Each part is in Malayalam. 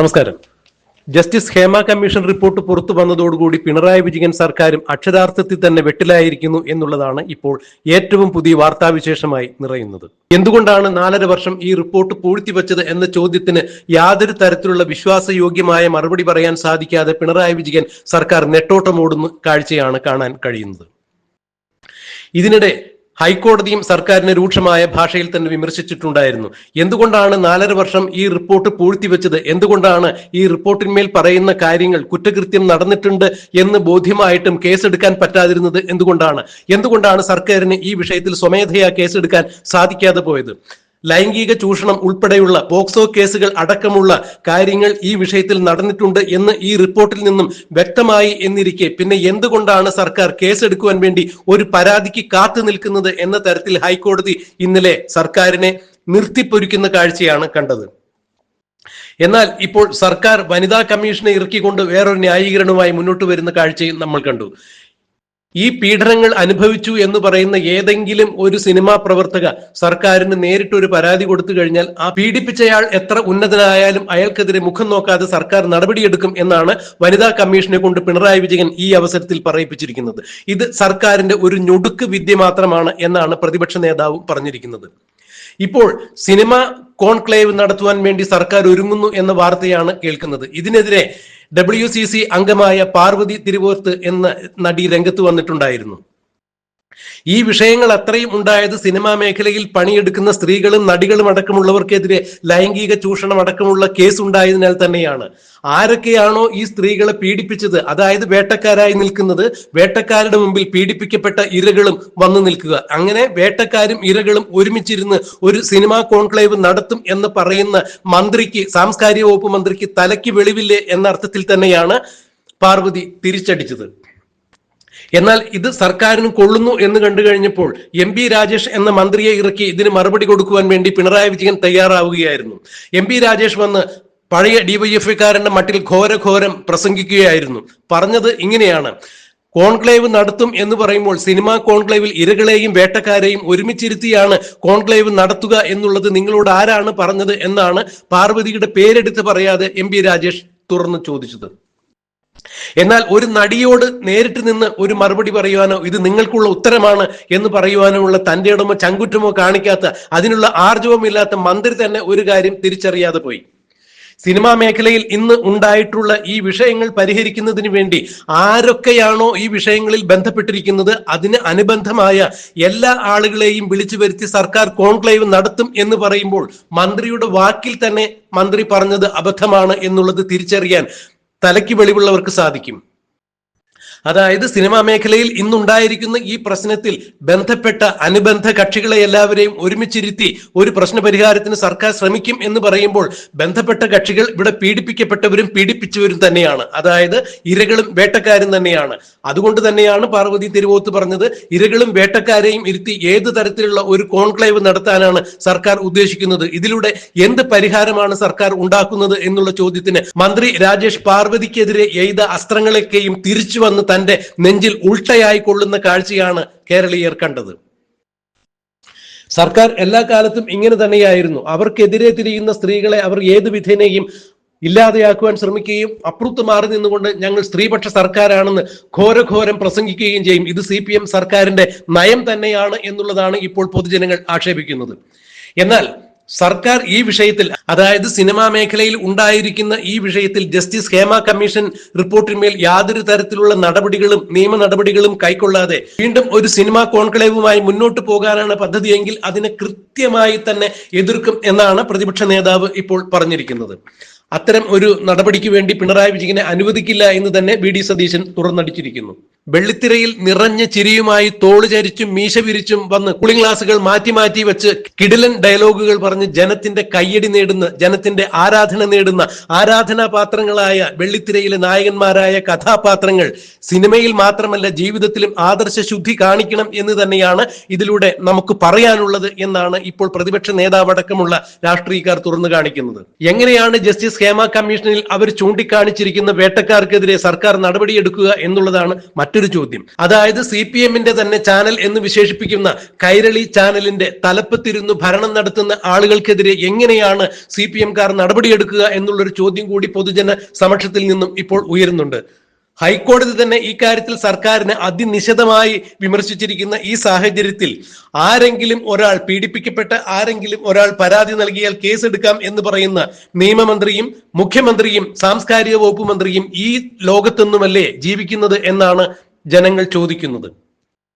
നമസ്കാരം. ജസ്റ്റിസ് ഹേമ കമ്മീഷൻ റിപ്പോർട്ട് പുറത്തു വന്നതോടുകൂടി പിണറായി വിജയൻ സർക്കാരും അക്ഷരാർത്ഥത്തിൽ തന്നെ വെട്ടിലായിരിക്കുന്നു എന്നുള്ളതാണ് ഇപ്പോൾ ഏറ്റവും പുതിയ വാർത്താവിശേഷമായി നിറയുന്നത്. എന്തുകൊണ്ടാണ് നാലര വർഷം ഈ റിപ്പോർട്ട് പൂഴ്ത്തിവെച്ചത് എന്ന ചോദ്യത്തിന് യാതൊരു തരത്തിലുള്ള വിശ്വാസയോഗ്യമായ മറുപടി പറയാൻ സാധിക്കാതെ പിണറായി വിജയൻ സർക്കാർ നെട്ടോട്ടമോടുന്ന കാഴ്ചയാണ് കാണാൻ കഴിയുന്നത്? ഇതിനിടെ ഹൈക്കോടതിയും സർക്കാരിനെ രൂക്ഷമായ ഭാഷയിൽ തന്നെ വിമർശിച്ചിട്ടുണ്ടായിരുന്നു. എന്തുകൊണ്ടാണ് നാലര വർഷം ഈ റിപ്പോർട്ട് പൂഴ്ത്തിവെച്ചത്? എന്തുകൊണ്ടാണ് ഈ റിപ്പോർട്ടിന്മേൽ പറയുന്ന കാര്യങ്ങൾ കുറ്റകൃത്യം നടന്നിട്ടുണ്ട് എന്ന് ബോധ്യമായിട്ടും കേസെടുക്കാൻ പറ്റാതിരുന്നത് എന്തുകൊണ്ടാണ്? എന്തുകൊണ്ടാണ് സർക്കാരിന് ഈ വിഷയത്തിൽ സ്വമേധയാ കേസെടുക്കാൻ സാധിക്കാതെ പോയത്? ലൈംഗിക ചൂഷണം ഉൾപ്പെടെയുള്ള പോക്സോ കേസുകൾ അടക്കമുള്ള കാര്യങ്ങൾ ഈ വിഷയത്തിൽ നടന്നിട്ടുണ്ട് എന്ന് ഈ റിപ്പോർട്ടിൽ നിന്നും വ്യക്തമായി എന്നിരിക്കെ. പിന്നെ എന്തുകൊണ്ടാണ് സർക്കാർ കേസെടുക്കുവാൻ വേണ്ടി ഒരു പരാതിക്ക് കാത്തു നിൽക്കുന്നത് എന്ന തരത്തിൽ ഹൈക്കോടതി ഇന്നലെ സർക്കാരിനെ നിർത്തിപ്പൊരിക്കുന്ന കാഴ്ചയാണ് കണ്ടത്. എന്നാൽ ഇപ്പോൾ സർക്കാർ വനിതാ കമ്മീഷനെ ഇറക്കിക്കൊണ്ട് വേറൊരു ന്യായീകരണവുമായി മുന്നോട്ട് വരുന്ന കാഴ്ചയും നമ്മൾ കണ്ടു. ഈ പീഡനങ്ങൾ അനുഭവിച്ചു എന്ന് പറയുന്ന ഏതെങ്കിലും ഒരു സിനിമാ പ്രവർത്തക സർക്കാരിന് നേരിട്ട് ഒരു പരാതി കൊടുത്തു കഴിഞ്ഞാൽ ആ പീഡിപ്പിച്ചയാൾ എത്ര ഉന്നതനായാലും അയാൾക്കെതിരെ മുഖം നോക്കാതെ സർക്കാർ നടപടിയെടുക്കും എന്നാണ് വനിതാ കമ്മീഷനെ കൊണ്ട് പിണറായി വിജയൻ ഈ അവസരത്തിൽ പറയിപ്പിച്ചിരിക്കുന്നത്. ഇത് സർക്കാരിന്റെ ഒരു ഞൊടുക്ക് വിദ്യ മാത്രമാണ് എന്നാണ് പ്രതിപക്ഷ നേതാവ് പറഞ്ഞിരിക്കുന്നത്. ഇപ്പോൾ സിനിമ കോൺക്ലേവ് നടത്തുവാൻ വേണ്ടി സർക്കാർ ഒരുങ്ങുന്നു എന്ന വാർത്തയാണ് കേൾക്കുന്നത്. ഇതിനെതിരെ ഡബ്ല്യു സി സി അംഗമായ പാർവതി തിരുവോർത്ത് എന്ന നടി രംഗത്ത് വന്നിട്ടുണ്ടായിരുന്നു. ഈ വിഷയങ്ങൾ അത്രയും ഉണ്ടായത് സിനിമാ മേഖലയിൽ പണിയെടുക്കുന്ന സ്ത്രീകളും നടികളും അടക്കമുള്ളവർക്കെതിരെ ലൈംഗിക ചൂഷണം അടക്കമുള്ള കേസ് ഉണ്ടായതിനാൽ തന്നെയാണ്. ആരൊക്കെയാണോ ഈ സ്ത്രീകളെ പീഡിപ്പിച്ചത്? അതായത് വേട്ടക്കാരായി നിൽക്കുന്നത് വേട്ടക്കാരുടെ മുമ്പിൽ പീഡിപ്പിക്കപ്പെട്ട ഇരകളും വന്നു നിൽക്കുക. അങ്ങനെ വേട്ടക്കാരും ഇരകളും ഒരുമിച്ചിരുന്ന് ഒരു സിനിമാ കോൺക്ലേവ് നടത്തും എന്ന് പറയുന്ന മന്ത്രിക്ക് സാംസ്കാരിക വകുപ്പ് മന്ത്രിക്ക് തലയ്ക്ക് വെളിവില്ലേ എന്ന അർത്ഥത്തിൽ തന്നെയാണ് പാർവതി തിരിച്ചടിച്ചത്. എന്നാൽ ഇത് സർക്കാരിന് കൊള്ളുന്നു എന്ന് കണ്ടു കഴിഞ്ഞപ്പോൾ എം പി രാജേഷ് എന്ന മന്ത്രിയെ ഇറക്കി ഇതിന് മറുപടി കൊടുക്കുവാൻ വേണ്ടി പിണറായി വിജയൻ തയ്യാറാവുകയായിരുന്നു. എം പി രാജേഷ് വന്ന് പഴയ ഡിവൈഎഫ്ഐക്കാരന്റെ മട്ടിൽ ഘോരഘോരം പ്രസംഗിക്കുകയായിരുന്നു. പറഞ്ഞത് ഇങ്ങനെയാണ്. കോൺക്ലേവ് നടത്തും എന്ന് പറയുമ്പോൾ സിനിമാ കോൺക്ലേവിൽ ഇരകളെയും വേട്ടക്കാരെയും ഒരുമിച്ചിരുത്തിയാണ് കോൺക്ലേവ് നടത്തുക എന്നുള്ളത് നിങ്ങളോട് ആരാണ് പറഞ്ഞത് എന്നാണ് പാർവതിയുടെ പേരെടുത്ത് പറയാതെ എം രാജേഷ് തുറന്നു ചോദിച്ചത്. എന്നാൽ ഒരു നടിയോട് നേരിട്ട് നിന്ന് ഒരു മറുപടി പറയുവാനോ ഇത് നിങ്ങൾക്കുള്ള ഉത്തരമാണ് എന്ന് പറയുവാനോ ഉള്ള തന്റെ ഇടമോ ചങ്കുറ്റമോ കാണിക്കാത്ത അതിനുള്ള ആർജവമില്ലാത്ത മന്ത്രി തന്നെ ഒരു കാര്യം തിരിച്ചറിയാതെ പോയി. സിനിമാ മേഖലയിൽ ഇന്ന് ഉണ്ടായിട്ടുള്ള ഈ വിഷയങ്ങൾ പരിഹരിക്കുന്നതിന് വേണ്ടി ആരൊക്കെയാണോ ഈ വിഷയങ്ങളിൽ ബന്ധപ്പെട്ടിരിക്കുന്നത് അതിന് അനുബന്ധമായ എല്ലാ ആളുകളെയും വിളിച്ചു വരുത്തി സർക്കാർ കോൺക്ലേവ് നടത്തും എന്ന് പറയുമ്പോൾ മന്ത്രിയുടെ വാക്കിൽ തന്നെ മന്ത്രി പറഞ്ഞത് അബദ്ധമാണ് എന്നുള്ളത് തിരിച്ചറിയാൻ തലയ്ക്ക് വെളിവുള്ളവർക്ക് സാധിക്കും. അതായത് സിനിമാ മേഖലയിൽ ഇന്നുണ്ടായിരിക്കുന്ന ഈ പ്രശ്നത്തിൽ ബന്ധപ്പെട്ട അനുബന്ധ കക്ഷികളെ എല്ലാവരെയും ഒരുമിച്ചിരുത്തി ഒരു പ്രശ്ന പരിഹാരത്തിന് സർക്കാർ ശ്രമിക്കും എന്ന് പറയുമ്പോൾ ബന്ധപ്പെട്ട കക്ഷികൾ ഇവിടെ പീഡിപ്പിക്കപ്പെട്ടവരും പീഡിപ്പിച്ചവരും തന്നെയാണ്. അതായത് ഇരകളും വേട്ടക്കാരും തന്നെയാണ്. അതുകൊണ്ട് തന്നെയാണ് പാർവതി തിരുവോത്ത് പറഞ്ഞത് ഇരകളും വേട്ടക്കാരെയും ഇരുത്തി ഏത് തരത്തിലുള്ള ഒരു കോൺക്ലേവ് നടത്താനാണ് സർക്കാർ ഉദ്ദേശിക്കുന്നത്? ഇതിലൂടെ എന്ത് പരിഹാരമാണ് സർക്കാർ ഉണ്ടാക്കുന്നത് എന്നുള്ള ചോദ്യത്തിന് മന്ത്രി രാജേഷ് പാർവതിക്കെതിരെ എയ്ത അസ്ത്രങ്ങളൊക്കെയും തിരിച്ചു വന്ന് തന്റെ നെഞ്ചിൽ ഉൾട്ടയായി കൊള്ളുന്ന കാഴ്ചയാണ് കേരളീയർ കണ്ടത്. സർക്കാർ എല്ലാ കാലത്തും ഇങ്ങനെ തന്നെയായിരുന്നു. അവർക്കെതിരെ തിരിയുന്ന സ്ത്രീകളെ അവർ ഏത് വിധേനയും ഇല്ലാതെയാക്കുവാൻ ശ്രമിക്കുകയും അപ്പുറത്ത് മാറി നിന്നുകൊണ്ട് ഞങ്ങൾ സ്ത്രീപക്ഷ സർക്കാരാണെന്ന് ഘോരഘോരം പ്രസംഗിക്കുകയും ചെയ്യും. ഇത് സി പി എം സർക്കാരിന്റെ നയം തന്നെയാണ് എന്നുള്ളതാണ് ഇപ്പോൾ പൊതുജനങ്ങൾ ആക്ഷേപിക്കുന്നത്. എന്നാൽ സർക്കാർ ഈ വിഷയത്തിൽ അതായത് സിനിമാ മേഖലയിൽ ഉണ്ടായിരിക്കുന്ന ഈ വിഷയത്തിൽ ജസ്റ്റിസ് ഹേമ കമ്മീഷൻ റിപ്പോർട്ടിന്മേൽ യാതൊരു തരത്തിലുള്ള നടപടികളും നിയമ നടപടികളും കൈക്കൊള്ളാതെ വീണ്ടും ഒരു സിനിമാ കോൺക്ലേവുമായി മുന്നോട്ട് പോകാനാണ് പദ്ധതിയെങ്കിൽ അതിനെ കൃത്യമായി തന്നെ എതിർക്കും എന്നാണ് പ്രതിപക്ഷ നേതാവ് ഇപ്പോൾ പറഞ്ഞിരിക്കുന്നത്. അത്തരം ഒരു നടപടിക്ക് വേണ്ടി പിണറായി വിജയനെ അനുവദിക്കില്ല എന്ന് തന്നെ വി ഡി സതീശൻ തുറന്നടിച്ചിരിക്കുന്നു. വെള്ളിത്തിരയിൽ നിറഞ്ഞ ചിരിയുമായി തോൾ ചരിച്ചും മീശ വിരിച്ചും വന്ന് കൂളിംഗ് ഗ്ലാസുകൾ മാറ്റി മാറ്റി വെച്ച് കിടിലൻ ഡയലോഗുകൾ പറഞ്ഞ് ജനത്തിന്റെ കയ്യടി നേടുന്ന ജനത്തിന്റെ ആരാധന നേടുന്ന ആരാധനാ പാത്രങ്ങളായ വെള്ളിത്തിരയിലെ നായകന്മാരായ കഥാപാത്രങ്ങൾ സിനിമയിൽ മാത്രമല്ല ജീവിതത്തിലും ആദർശ ശുദ്ധി കാണിക്കണം എന്ന് തന്നെയാണ് ഇതിലൂടെ നമുക്ക് പറയാനുള്ളത് എന്നാണ് ഇപ്പോൾ പ്രതിപക്ഷ നേതാവടക്കമുള്ള രാഷ്ട്രീയക്കാർ തുറന്നു കാണിക്കുന്നത്. എങ്ങനെയാണ് ജസ്റ്റിസ് ഹേമ കമ്മീഷനിൽ അവർ ചൂണ്ടിക്കാണിച്ചിരിക്കുന്ന വേട്ടക്കാർക്കെതിരെ സർക്കാർ നടപടിയെടുക്കുക എന്നുള്ളതാണ് മറ്റൊരു ചോദ്യം. അതായത് സി പി എമ്മിന്റെ തന്നെ ചാനൽ എന്ന് വിശേഷിപ്പിക്കുന്ന കൈരളി ചാനലിന്റെ തലപ്പത്തിരുന്ന് ഭരണം നടത്തുന്ന ആളുകൾക്കെതിരെ എങ്ങനെയാണ് സി പി എംകാർ നടപടിയെടുക്കുക എന്നുള്ളൊരു ചോദ്യം കൂടി പൊതുജന സമക്ഷത്തിൽ നിന്നും ഇപ്പോൾ ഉയരുന്നുണ്ട്. ഹൈക്കോടതി തന്നെ ഈ കാര്യത്തിൽ സർക്കാരിനെ അതിനിശിതമായി വിമർശിച്ചിരിക്കുന്ന ഈ സാഹചര്യത്തിൽ ആരെങ്കിലും ഒരാൾ പീഡിപ്പിക്കപ്പെട്ട ആരെങ്കിലും ഒരാൾ പരാതി നൽകിയാൽ കേസെടുക്കാം എന്ന് പറയുന്ന നിയമമന്ത്രിയും മുഖ്യമന്ത്രിയും സാംസ്കാരിക വകുപ്പ് മന്ത്രിയും ഈ ലോകത്തൊന്നുമല്ലേ ജീവിക്കുന്നത് എന്നാണ് ജനങ്ങൾ ചോദിക്കുന്നത്.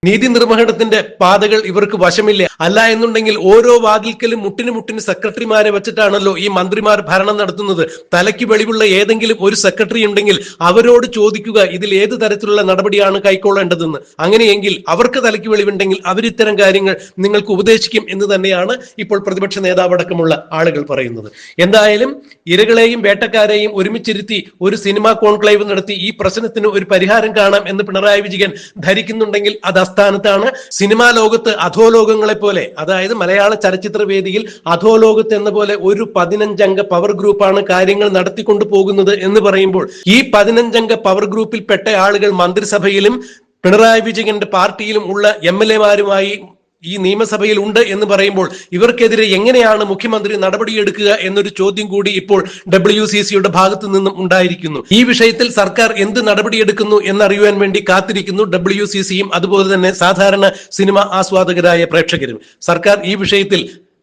നീതി നിർവഹണത്തിന്റെ പാതകൾ ഇവർക്ക് വശമില്ല. അല്ല എന്നുണ്ടെങ്കിൽ ഓരോ വാതിൽക്കലും മുട്ടിന് മുട്ടിന് സെക്രട്ടറിമാരെ വെച്ചിട്ടാണല്ലോ ഈ മന്ത്രിമാർ ഭരണം നടത്തുന്നത്. തലയ്ക്ക് വെളിവുള്ള ഏതെങ്കിലും ഒരു സെക്രട്ടറി ഉണ്ടെങ്കിൽ അവരോട് ചോദിക്കുക ഇതിൽ ഏത് തരത്തിലുള്ള നടപടിയാണ് കൈക്കൊള്ളേണ്ടതെന്ന്. അങ്ങനെയെങ്കിൽ അവർക്ക് തലയ്ക്ക് വെളിവുണ്ടെങ്കിൽ അവരിത്തരം കാര്യങ്ങൾ നിങ്ങൾക്ക് ഉപദേശിക്കും എന്ന് തന്നെയാണ് ഇപ്പോൾ പ്രതിപക്ഷ നേതാവടക്കമുള്ള ആളുകൾ പറയുന്നത്. എന്തായാലും ഇരകളെയും വേട്ടക്കാരെയും ഒരുമിച്ചിരുത്തി ഒരു സിനിമാ കോൺക്ലേവ് നടത്തി ഈ പ്രശ്നത്തിന് ഒരു പരിഹാരം കാണാം എന്ന് പിണറായി വിജയൻ ധരിക്കുന്നുണ്ടെങ്കിൽ അത് അസ്ഥാനത്താണ് സിനിമാ ലോകത്ത് അധോലോകങ്ങളെ പോലെ അതായത് മലയാള ചലച്ചിത്ര വേദിയിൽ അധോലോകത്ത് എന്ന പോലെ ഒരു പതിനഞ്ചംഗ പവർ ഗ്രൂപ്പാണ് കാര്യങ്ങൾ നടത്തിക്കൊണ്ടു പോകുന്നത് എന്ന് പറയുമ്പോൾ ഈ പതിനഞ്ചംഗ പവർ ഗ്രൂപ്പിൽ പെട്ട ആളുകൾ മന്ത്രിസഭയിലും പിണറായി വിജയന്റെ പാർട്ടിയിലും ഉള്ള എം എൽ എമാരുമായി ഈ നിയമസഭയിൽ ഉണ്ട് എന്ന് പറയുമ്പോൾ ഇവർക്കെതിരെ എങ്ങനെയാണ് മുഖ്യമന്ത്രി നടപടിയെടുക്കുക എന്നൊരു ചോദ്യം കൂടി ഇപ്പോൾ ഡബ്ല്യു സി സിയുടെ ഭാഗത്തു നിന്നും ഉണ്ടായിരിക്കുന്നു. ഈ വിഷയത്തിൽ സർക്കാർ എന്ത് നടപടിയെടുക്കുന്നു എന്നറിയുവാൻ വേണ്ടി കാത്തിരിക്കുന്നു ഡബ്ല്യു സി സിയും അതുപോലെ തന്നെ സാധാരണ സിനിമ ആസ്വാദകരായ പ്രേക്ഷകരും. സർക്കാർ ഈ വിഷയത്തിൽ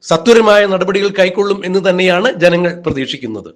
സത്വരമായ നടപടികൾ കൈക്കൊള്ളും എന്ന് തന്നെയാണ് ജനങ്ങൾ പ്രതീക്ഷിക്കുന്നത്.